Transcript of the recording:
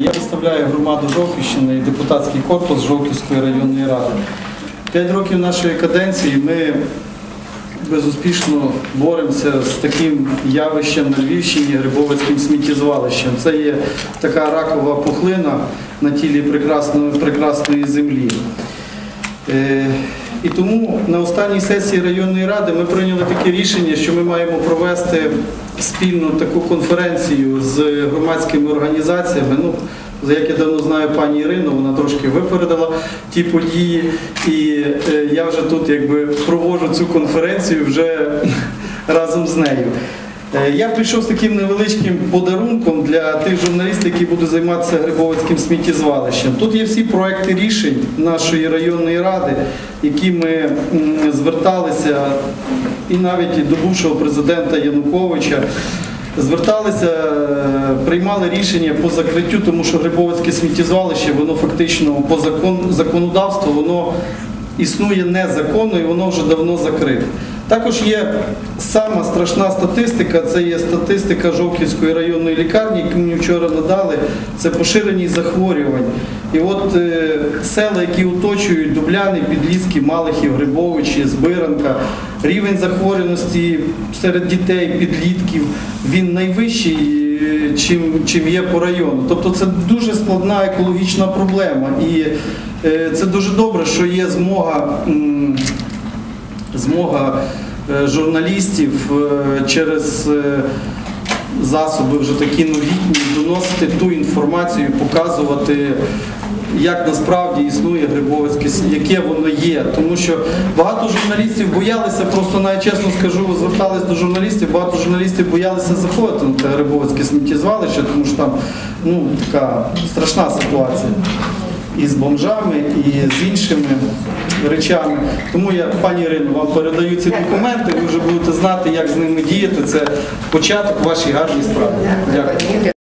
Я представляю громаду Жовківщини і депутатський корпус Жовківської районної ради. П'ять років нашої каденції ми безуспішно боремося з таким явищем на Львівщині Грибовицьким сміттєзвалищем. Це є така ракова пухлина на тілі прекрасної, прекрасної землі. Е, І тому на останній сесії районної ради ми прийняли таке рішення, що ми маємо провести спільну таку конференцію з громадськими організаціями. Ну, як я давно знаю пані Ірину, вона трошки випередила ті події. І е, я вже тут якби проводжу цю конференцію вже разом з нею. Е, Я прийшов з таким невеличким подарунком для тих журналістів, які будуть займатися Грибовицьким сміттєзвалищем. Тут є всі проекти рішень нашої районної ради, які ми зверталися, і навіть до бувшого президента Януковича. Зверталися, е, приймали рішення по закриттю, тому що Грибовицьке сміттєзвалище, воно фактично по закон, законодавству, воно існує незаконно і воно вже давно закрите. Також є сама страшна статистика, це є статистика Жовківської районної лікарні, яку мені вчора надали, це поширеність захворювань. І от е, села, які оточують Дубляни, Підліски, Малихів, Грибовичі, Збиранка, рівень захворюваності серед дітей, підлітків, він найвищий, чим, чим є по району. Тобто це дуже складна екологічна проблема. І е, це дуже добре, що є змога. змога е, журналістів е, через засоби вже такі новітні доносити ту інформацію, показувати. Як насправді існує Грибовицьке, яке воно є. Тому що багато журналістів боялися, просто навіть чесно скажу, звертались до журналістів, багато журналістів боялися заходити на те Грибовицьке сміттєзвалище, тому що там ну, така страшна ситуація і з бомжами, і з іншими речами. Тому я, пані Ірино, вам передаю ці документи, ви вже будете знати, як з ними діяти. Це початок вашій гарній справі. Дякую.